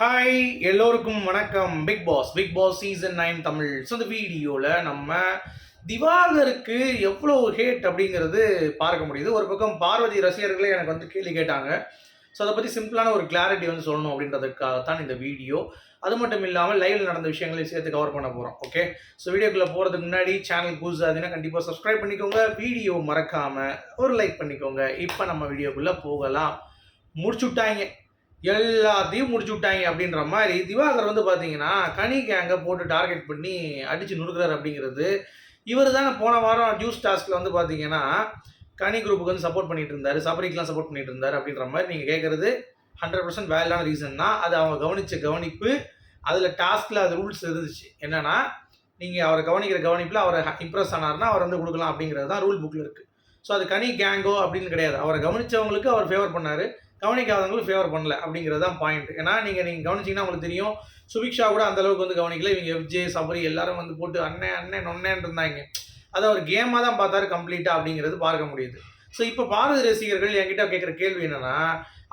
Hi எல்லோருக்கும் வணக்கம். Bigg Boss Bigg Boss season nine Tamil so இந்த வீடியோவில் நம்ம திவாகருக்கு எவ்வளோ ஹேட் அப்படிங்கிறது பார்க்க முடியுது. ஒரு பக்கம் பார்வதி ரசிகர்களே எனக்கு வந்து கேள்வி கேட்டாங்க. ஸோ அதை பற்றி சிம்பிளான ஒரு கிளாரிட்டி வந்து சொல்லணும் அப்படின்றதுக்காகத்தான் இந்த வீடியோ. அது மட்டும் இல்லாமல் லைவில் நடந்த விஷயங்களையும் சேர்த்து கவர் பண்ண போகிறோம் ஓகே ஸோ வீடியோக்குள்ளே போகிறதுக்கு முன்னாடி சேனல் புதுசாதுன்னா கண்டிப்பாக சப்ஸ்கிரைப் பண்ணிக்கோங்க. வீடியோ மறக்காமல் ஒரு லைக் பண்ணிக்கோங்க. இப்போ நம்ம வீடியோக்குள்ளே போகலாம். முடிச்சு விட்டாங்க எல்லாத்தையும் முடிச்சு விட்டாங்க அப்படின்ற மாதிரி திவாகர் வந்து பார்த்தீங்கன்னா கனி கேங்கை போட்டு டார்கெட் பண்ணி அடித்து நுறுக்கிறார் அப்படிங்கிறது. இவர் தானே போன வாரம் ஜூஸ் டாஸ்கில் வந்து பார்த்தீங்கன்னா கனி குரூப்புக்கு வந்து சப்போர்ட் பண்ணிட்டு இருந்தார். சபரிக்கெலாம் சப்போர்ட் பண்ணிட்டு இருந்தார் அப்படின்ற மாதிரி நீங்கள் கேட்குறது ஹண்ட்ரட் பர்சன்ட் வேலிடான ரீசன் தான். அது அவங்க கவனித்த கவனிப்பு அதில் டாஸ்கில் அது ரூல்ஸ் இருந்துச்சு. என்னென்னா நீங்கள் அவரை கவனிக்கிற கவனிப்பில் அவரை இம்ப்ரெஸ் ஆனார்னா அவர் வந்து கொடுக்கலாம் அப்படிங்கிறது தான் ரூல் புக்கில் இருக்குது ஸோ அது கனி கேங்கோ அப்படின்னு கிடையாது. அவரை கவனித்தவங்களுக்கு அவர் ஃபேவர் பண்ணார். கவனிக்காதவங்களும் ஃபேவர் பண்ணல அப்படிங்கிறது தான் பாயிண்ட் ஏன்னா நீங்கள் நீங்கள் கவனிச்சிங்கன்னா உங்களுக்கு தெரியும். சுபிக்ஷா கூட அந்த அளவுக்கு வந்து கவனிக்கல. இவங்க எஃப்ஜே சபரி எல்லாரும் வந்து போட்டு அண்ணன் அண்ணன் நொன்னேன்னு இருந்தாங்க. அதை ஒரு கேமாக தான் பார்த்தாரு கம்ப்ளீட்டாக அப்படிங்கிறது பார்க்க முடியுது. ஸோ இப்போ பாரதி ரசிகர்கள் என்கிட்ட கேட்குற கேள்வி என்னென்னா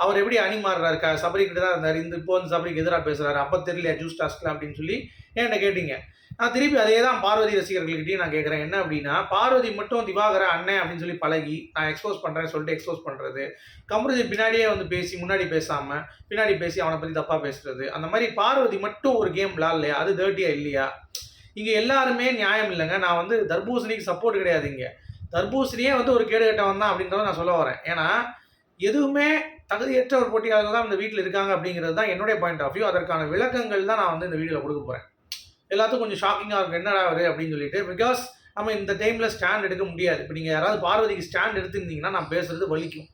அவர் எப்படி அணி மாறுறாரு? க சபரி கிட்ட தான் இருந்தார். இந்த இப்போ வந்து சபரிக்கு எதிராக பேசுறாரு. அப்போ தெரியல ஜூஸ் டாஸ்க்ல அப்படின்னு சொல்லி. என்கிட்ட கேட்டீங்க? நான் திருப்பி அதே தான் பார்வதி ரசிகர்கள்கிட்டையும் நான் கேட்குறேன் என்ன அப்படின்னா பார்வதி மட்டும் திவாகர அண்ணன் அப்படின்னு சொல்லி பழகி நான் எக்ஸ்போஸ் பண்ணுறேன் சொல்லிட்டு எக்ஸ்போஸ் பண்ணுறது கமருதி பின்னாடியே வந்து பேசி முன்னாடி பேசாமல் பின்னாடி பேசி அவனை பற்றி தப்பாக பேசுறது. அந்த மாதிரி பார்வதி மட்டும் ஒரு கேம் விளாட்லையா அது தேர்ட்டியா இல்லையா? இங்கே எல்லாருமே நியாயம் இல்லைங்க. நான் வந்து தர்பூசணிக்கு சப்போர்ட் கிடையாது இங்கே. தர்பூசணியே வந்து ஒரு கேடு கட்டவன் தான் அப்படின்றத நான் சொல்ல வரேன். ஏன்னா எதுவுமே தகுதியற்ற ஒரு போட்டியாளர்கள் தான் இந்த வீட்டில் இருக்காங்க அப்படிங்கிறது தான் என்னுடைய பாயிண்ட் ஆஃப் வியூ அதற்கான விளக்கங்கள் தான் நான் வந்து இந்த வீடியோவில் கொடுக்க போகிறேன் எல்லாத்துக்கும் கொஞ்சம் ஷாக்கிங்காக இருக்கும். என்னடா அவரு அப்படின்னு சொல்லிட்டு பிகாஸ் நம்ம இந்த டைமில் ஸ்டாண்ட் எடுக்க முடியாது. இப்போ நீங்கள் யாராவது பார்வதிக்கு ஸ்டாண்ட் எடுத்திருந்தீங்கன்னா நான் பேசுறது வலிக்கும்.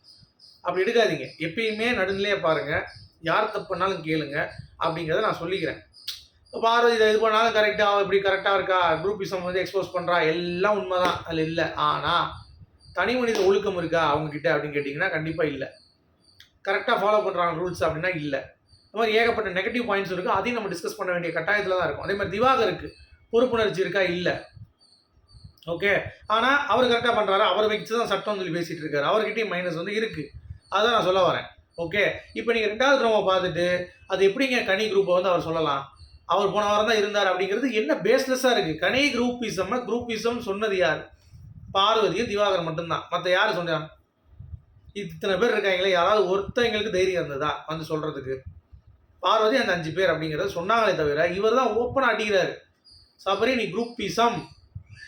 அப்படி எடுக்காதீங்க. எப்பயுமே நடுநிலையே பாருங்கள் யார் தப்பு பண்ணாலும் கேளுங்க அப்படிங்கிறத நான் சொல்லிக்கிறேன். பார்வதி இதை இது பண்ணாலும் கரெக்டாக இப்படி கரெக்டாக இருக்கா? குரூப்பிசம் வந்து எக்ஸ்போஸ் பண்ணுறா எல்லாம் உண்மை தான் அதில் இல்லை. ஆனால் தனி மனித ஒழுக்கம் இருக்கா? அவங்கக்கிட்ட அப்படின்னு கேட்டிங்கன்னா கண்டிப்பாக இல்லை. கரெக்டாக ஃபாலோ பண்ணுறாங்க ரூல்ஸ் அப்படின்னா இல்லை. இந்த மாதிரி ஏகப்பட்ட நெகட்டிவ் பாயிண்ட்ஸ் இருக்குது அதையும் நம்ம டிஸ்கஸ் பண்ண வேண்டிய கட்டாயத்தில் தான் இருக்கும். அதே மாதிரி திவாகருக்கு பொறுப்புணர்ச்சி இருக்கா? இல்லை. ஓகே ஆனால் அவர் கரெக்டாக பண்ணுறாரு அவர் வச்சு தான் சட்டம் சொல்லி பேசிகிட்டு இருக்காரு. அவர்கிட்டயும் மைனஸ் வந்து இருக்குது அதுதான் நான் சொல்ல வரேன். ஓகே இப்போ நீங்கள் ரெண்டாவது ட்ரோமை பார்த்துட்டு அது எப்படிங்க கனி குரூப்பை வந்து அவர் சொல்லலாம்? அவர் போன வாரம் தான் இருந்தார் அப்படிங்கிறது என்ன பேஸ்லெஸ்ஸாக இருக்குது கனி குரூப்பிசம் குரூப்பிசம் சொன்னது யார்? பார்வதியும் திவாகர் மட்டும்தான். மற்ற யார் சொன்னாங்க இத்தனை பேர் இருக்காங்களே யாராவது ஒருத்தவங்களுக்கு தைரியம் இருந்ததா? வந்து சொல்கிறதுக்கு பார்வதி அந்த அஞ்சு பேர் அப்படிங்கிறத சொன்னாங்களே தவிர இவர் தான் ஓப்பனாக அடிக்கிறார். சபரி நீ குரூப் பீசம்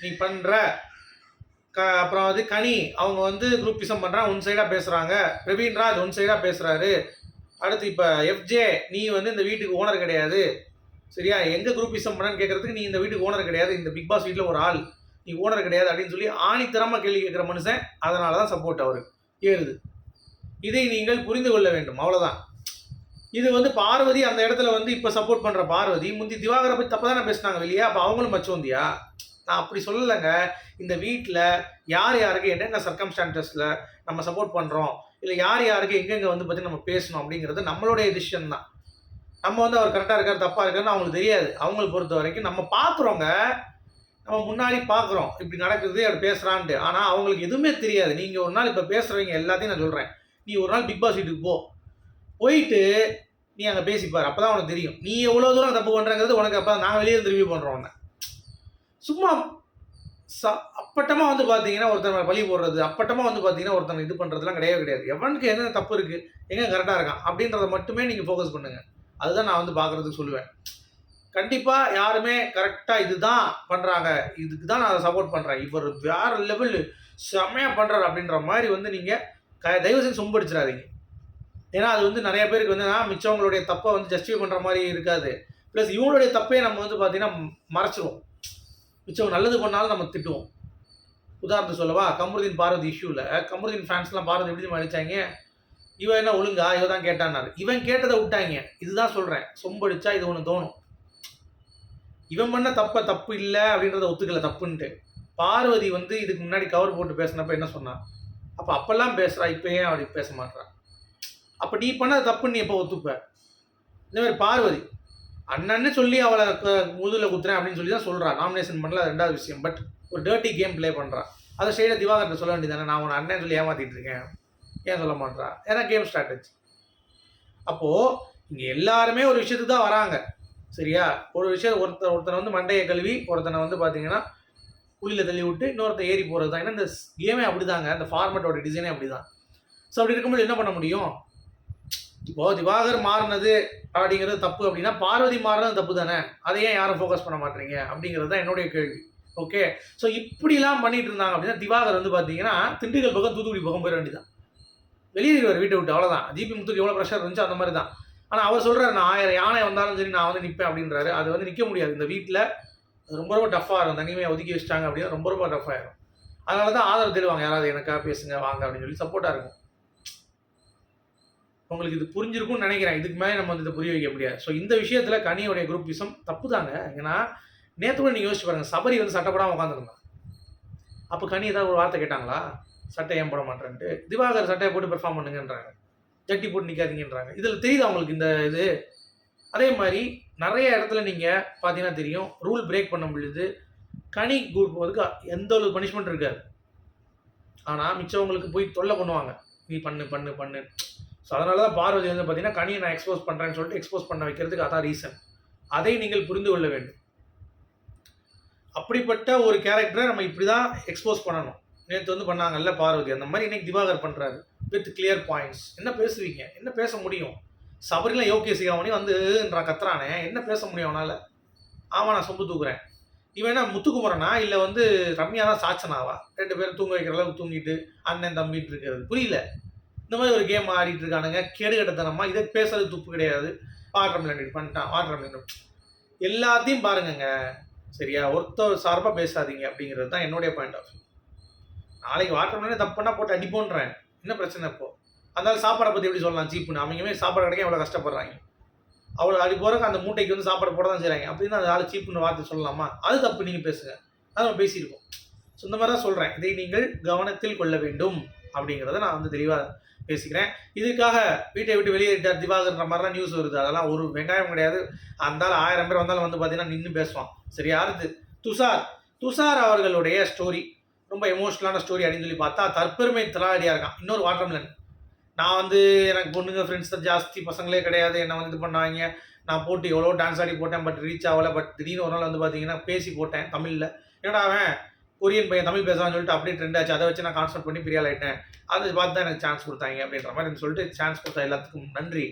நீ பண்ணுற க அப்புறம் வந்து கனி அவங்க வந்து குரூப் பிசம் பண்ணுறாங்க உன் சைடாக பேசுகிறாங்க பிரவீன்ராஜ் உன் சைடாக பேசுகிறாரு அடுத்து இப்போ எஃப்ஜே நீ வந்து இந்த வீட்டுக்கு ஓனர் கிடையாது. சரியா? எங்கே குரூப் பிசம் பண்ணான்னு கேட்குறதுக்கு நீ இந்த வீட்டுக்கு ஓனர் கிடையாது. இந்த பிக் பாஸ் வீட்டில் ஒரு ஆள். நீ ஓனர் கிடையாது அப்படின்னு சொல்லி ஆணித்தரமாக கேள்வி கேட்குற மனுஷன். அதனால தான் சப்போர்ட் அவருக்கு ஏறுது இதை நீங்கள் புரிந்து கொள்ள வேண்டும். அவ்வளோதான் இது வந்து பார்வதி அந்த இடத்துல வந்து இப்போ சப்போர்ட் பண்ணுற பார்வதி முந்தி திவாகரை பற்றி தப்பு தானே பேசினாங்க இல்லையா அப்போ அவங்களும் மச்சோந்தியா? நான் அப்படி சொல்லலைங்க. இந்த வீட்டில் யார் யாருக்கு என்னென்ன சர்க்கம்ஸ்டான்சஸில் நம்ம சப்போர்ட் பண்ணுறோம் இல்லை யார் யாருக்கு எங்கெங்கே வந்து பற்றி நம்ம பேசணும் அப்படிங்கிறது நம்மளுடைய டிசிஷன் தான். நம்ம வந்து அவர் கரெக்டாக இருக்கார் தப்பாக இருக்காருன்னு அவங்களுக்கு தெரியாது. அவங்களை பொறுத்த வரைக்கும் நம்ம பார்க்குறோங்க நம்ம முன்னாடி பார்க்குறோம். இப்படி நடக்குது அப்படி பேசுகிறான்ட்டு ஆனால் அவங்களுக்கு எதுவுமே தெரியாது. நீங்கள் ஒரு நாள் இப்போ பேசுகிறவங்க எல்லாத்தையும் நான் சொல்கிறேன் நீ ஒரு நாள் பிக் பாஸ் வீட்டுக்கு போ. போயிட்டு நீ அங்கே பேசிப்பார். அப்போ தான் உனக்கு தெரியும். நீ எவ்வளோ தூரம் தப்பு பண்ணுறங்கிறது உனக்கு அப்போ நாங்கள் வெளியே திரும்பி ரிவ்யூ பண்ணுறோம் உன்னை. சும்மா ச அப்பட்டமாக வந்து பார்த்தீங்கன்னா ஒருத்தர் பழி போடுறது அப்பட்டமாக வந்து பார்த்தீங்கன்னா ஒருத்தன் இது பண்ணுறதுலாம் கிடையவே கிடையாது. எவனுக்கு என்ன தப்பு இருக்குது எங்கே கரெக்டாக இருக்கான் அப்படின்றத மட்டுமே நீங்கள் ஃபோக்கஸ் பண்ணுங்கள் அதுதான் நான் வந்து பார்க்குறதுக்கு சொல்லுவேன். கண்டிப்பாக யாருமே கரெக்டாக இதுதான் பண்ணுறாங்க இதுக்கு தான் நான் சப்போர்ட் பண்ணுறேன் இவர் வேற லெவல் செம்மையாக பண்ணுறாரு அப்படின்ற மாதிரி வந்து நீங்கள் க தயவு செஞ்சு சொம்படிச்சிடாதீங்க. ஏன்னா அது வந்து நிறைய பேருக்கு வந்து நான் மிச்சவங்களுடைய தப்பை வந்து ஜஸ்டிஃபை பண்ணுற மாதிரி இருக்காது. ப்ளஸ் இவங்களுடைய தப்பே நம்ம வந்து பார்த்தீங்கன்னா மறைச்சிடுவோம் மிச்சம் நல்லது பண்ணாலும் நம்ம திட்டுவோம். உதாரணத்துக்கு சொல்லவா கமருதீன் பாரதி இஷ்யூவில் கமருதீன் ஃபேன்ஸ்லாம் பாரதி எப்படி தெரியுமா இவன் என்ன ஒழுங்கா? இவன் தான் கேட்டான்னாரு. இவன் கேட்டதை விட்டாங்க. இதுதான் சொல்கிறேன் சொம்படிச்சா இது ஒன்று தோணும். இவன் பண்ண தப்ப தப்பு இல்லை அப்படின்றத ஒத்துக்கல தப்புன்ட்டு. பார்வதி வந்து இதுக்கு முன்னாடி கவர் போட்டு பேசினப்ப என்ன சொன்னான் அப்போ அப்பெல்லாம் பேசுகிறா இப்போ ஏன் அப்படி பேச மாட்றா? அப்போ நீ பண்ண தப்புன்னு நீ எப்போ ஒத்துப்ப? இந்த மாதிரி பார்வதி அண்ணன்னு சொல்லி அவளை முதுகில் குத்துறேன் அப்படின்னு சொல்லி தான் சொல்கிறா நாமினேஷன் பண்ணல அது ரெண்டாவது விஷயம். பட் ஒரு டேர்ட்டி கேம் ப்ளே பண்ணுறான் அதை செய்கிற திவாகர்ட்ட சொல்ல வேண்டியதானே நான் உன் அண்ணன் சொல்லி ஏமாத்திட்டு இருக்கேன். ஏன் சொல்ல மாட்றா? ஏன்னா கேம் ஸ்ட்ராட்டஜி அப்போது இங்கே எல்லாருமே ஒரு விஷயத்துக்கு தான் வராங்க. சரியா? ஒரு விஷயம் ஒருத்தர் ஒருத்தனை வந்து மண்டையை கழுவி ஒருத்தனை வந்து பார்த்தீங்கன்னா குழியில் தள்ளி விட்டு இன்னொருத்தன் ஏறி போகிறது தான் ஏன்னா இந்த கேமே அப்படிதாங்க. அந்த ஃபார்மேட்டோட டிசைனே அப்படி தான் ஸோ அப்படி இருக்கும்போது என்ன பண்ண முடியும்? இப்போ திவாகர் மாறினது அப்படிங்கிறது தப்பு அப்படின்னா பார்வதி மாறினது தப்பு தானே அதை ஏன் யாரும் ஃபோக்கஸ் பண்ண மாட்டீங்க அப்படிங்கிறது தான் என்னுடைய கேள்வி. ஓகே ஸோ இப்படிலாம் பண்ணிட்டு இருந்தாங்க அப்படின்னா திவாகர் வந்து பார்த்தீங்கன்னா திண்டுக்கல் பக்கம் தூத்துக்குடி பக்கம் போயிட வேண்டியதான் வெளியேறிவார் வீட்டை விட்டு. அவ்வளோதான் ஜிபி முத்துக்கு எவ்வளோ ப்ரெஷர் இருந்துச்சு அந்த மாதிரி தான் ஆனால் அவர் சொல்கிறார் நான் ஆயிரம் யானை வந்தாலும் சரி நான் வந்து நிற்பேன் அப்படின்றாரு. அது வந்து நிற்க முடியாது. இந்த வீட்டில் ரொம்ப ரொம்ப டஃப்பாக இருக்கும். தனிமையை ஒதுக்கி வச்சிட்டாங்க அப்படின்னா ரொம்ப ரொம்ப டஃப் ஆயிரும். அதனால தான் ஆதரவு தருவாங்க யாராவது எனக்காக பேசுங்க வாங்க அப்படின்னு சொல்லி சப்போர்ட்டாக இருக்கும். உங்களுக்கு இது புரிஞ்சிருக்கும்னு நினைக்கிறேன். இதுக்கு மேலே நம்ம வந்து இதை புரிய வைக்க முடியாது. ஸோ இந்த விஷயத்தில் கனியோடைய குரூப் விஷம் தப்பு தாங்க ஏன்னா நேற்று கூட நீங்கள் யோசிச்சு பாருங்கள் சபரி வந்து சட்டை போடாமல் உட்காந்துருந்தான் அப்போ கனி ஏதாவது ஒரு வார்த்தை கேட்டாங்களா? சட்டை ஏன் போட மாட்டேன்ட்டு. திவாகர் சட்டையை போட்டு பெர்ஃபார்ம் பண்ணுங்கன்றாங்க. ஜட்டி போட்டு நிற்காதீங்கன்றாங்க இதில் தெரியுது அவங்களுக்கு இந்த இது? அதே மாதிரி நிறைய இடத்துல நீங்கள் பார்த்தீங்கன்னா தெரியும் ரூல் பிரேக் பண்ண முடியுது. கனி குரூப் வந்து எந்த ஒரு பனிஷ்மெண்ட் இருக்காது. ஆனால் மிச்சவங்களுக்கு போய் தொல்லை பண்ணுவாங்க. நீ பண்ணு பண்ணு பண்ணு. ஸோ அதனால தான் பார்வதி வந்து பார்த்தீங்கன்னா கனியை நான் எக்ஸ்போஸ் பண்ணுறேன்னு சொல்லிட்டு எக்ஸ்போஸ் பண்ண வைக்கிறதுக்கு அதான் ரீசன் அதை நீங்கள் புரிந்து கொள்ள வேண்டும். அப்படிப்பட்ட ஒரு கேரக்டரை நம்ம இப்படி தான் எக்ஸ்போஸ் பண்ணணும். நேற்று வந்து பண்ணாங்கல்ல பார்வதி. அந்த மாதிரி இன்னைக்கு திவாகர் பண்ணுறாரு வித் கிளியர் பாயிண்ட்ஸ் என்ன பேசுவீங்க? என்ன பேச முடியும்? சபரிலாம் யோகிய சிகாமணி வந்துன்றா கத்துறானே. என்ன பேச முடியும் அவனால்? ஆமாம் நான் சொம்பு தூக்குறேன். இவன் என்ன முத்துக்குமரனா? இல்லை வந்து ரம்யா தான் சாச்சனாவா? ரெண்டு பேரும் தூங்க வைக்கிற அளவுக்கு தூங்கிட்டு அண்ணன் தம்பிட்டு இருக்கிறது. புரியல. இந்த மாதிரி ஒரு கேம் ஆடிட்டு இருக்கானுங்க. கேடு கட்டத்தனமா இதை பேசுறது துப்பு கிடையாது. வாட்டர் மிலன் பண்ணிட்டான். வாட்டர் மிலன் எல்லாத்தையும் பாருங்கங்க. சரியா? ஒருத்தர் சார்பாக பேசாதீங்க அப்படிங்கிறது தான் என்னுடைய பாயிண்ட் ஆஃப் வியூ நாளைக்கு வாட்டர் மிலனே தப்புனா போட்டு அடிப்போன்றேன். என்ன பிரச்சனை இப்போ? அதனால சாப்பாடை பற்றி எப்படி சொல்லலாம் சீப்புன்னு அவங்கமே சாப்பாடு கிடைக்க எவ்வளோ கஷ்டப்படுறாங்க? அவ்வளோ அது போகிறக்கு அந்த மூட்டைக்கு வந்து சாப்பாடு போட தான் செய்கிறாங்க அப்படின்னு அந்த ஆள் சீப்புன்னு வார்த்தை சொல்லலாமா? அது தப்பு நீங்கள் பேசுங்க. அது நம்ம பேசியிருக்கோம். ஸோ இந்த மாதிரி தான் சொல்கிறேன் இதை நீங்கள் கவனத்தில் கொள்ள வேண்டும் அப்படிங்கிறத நான் வந்து தெளிவாக பேசிக்கிறேன். இதுக்காக வீட்டை விட்டு வெளியேறிட்டார் திவாகர்ன்ற மாதிரிலாம் நியூஸ் வருது. அதெல்லாம் ஒரு வெங்காயம் கிடையாது. அந்தாலும் ஆயிரம் பேர் வந்தாலும் வந்து பார்த்தீங்கன்னா நின்று பேசுவான். சரி யாருது துஷார். துஷார் அவர்களுடைய ஸ்டோரி ரொம்ப எமோஷ்னலான ஸ்டோரி அப்படின்னு சொல்லி பார்த்தா தற்பெருமை திராடியாக இருக்கான். இன்னொரு வாட்டர்மிலன் நான் வந்து எனக்கு பொண்ணுங்க ஃப்ரெண்ட்ஸ் தான் ஜாஸ்தி பசங்களே கிடையாது. என்னை வந்து இது பண்ணாங்க நான் போட்டு எவ்வளோ டான்ஸ் ஆடி போட்டேன் பட் ரீச் ஆகலை. பட் திடீர்னு ஒரு நாள் வந்து பார்த்தீங்கன்னா பேசி போட்டேன் தமிழில். என்னடா அவன்? கொரியன் பையன் தமிழ் பேசான்னு சொல்லிட்டு அப்படியே ட்ரெண்ட் ஆச்சு. அதை வச்சு நான் கான்சென்ட் பண்ணி பிரியால் ஆகிட்டேன் அதை பார்த்து தான் எனக்கு சான்ஸ் கொடுத்தாங்க அப்படின்ற மாதிரி எனக்கு சொல்லிட்டு சான்ஸ் கொடுத்தா எல்லாத்துக்கும் நன்றி.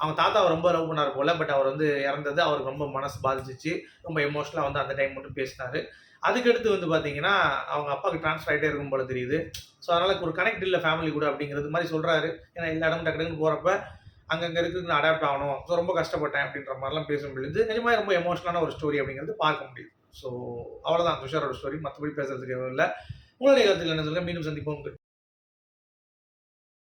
அவங்க தாத்தா ரொம்ப லவ் பண்ணார் போல பட் அவர் வந்து இறந்தது அவருக்கு ரொம்ப மனசு பாதிச்சிச்சு. ரொம்ப எமோஷனலாக வந்து அந்த டைம் மட்டும் பேசினார். அதுக்கடுத்து வந்து பார்த்தீங்கன்னா அவங்க அப்பாவுக்கு ட்ரான்ஸ்ஃபர் ஆகிட்டே இருக்கும் போல தெரியுது. ஸோ அதனால் ஒரு கனெக்ட் இல்லை ஃபேமிலி கூட அப்படிங்கிறது மாதிரி சொல்கிறாரு ஏன்னா எல்லா இடமும் டக்குன்னு போகிறப்ப அங்கங்கே இருக்கிறது அடாப்ட் ஆகணும். ஸோ ரொம்ப கஷ்டப்பட்டேன் அப்படின்ற மாதிரிலாம் பேச முடியுது நிஜமாக ரொம்ப எமோஷனலான ஒரு ஸ்டோரி அப்படிங்கிறது பார்க்க முடியுது. ஸோ அவ்வளோதான் துஷாரோட ஸ்டோரி மற்றபடி பேசுறதுக்கு எதுவும் இல்லை. உங்களுடைய கருத்துக்கள் என்ன சொல்லுங்கள் மீண்டும் சந்திப்போம்.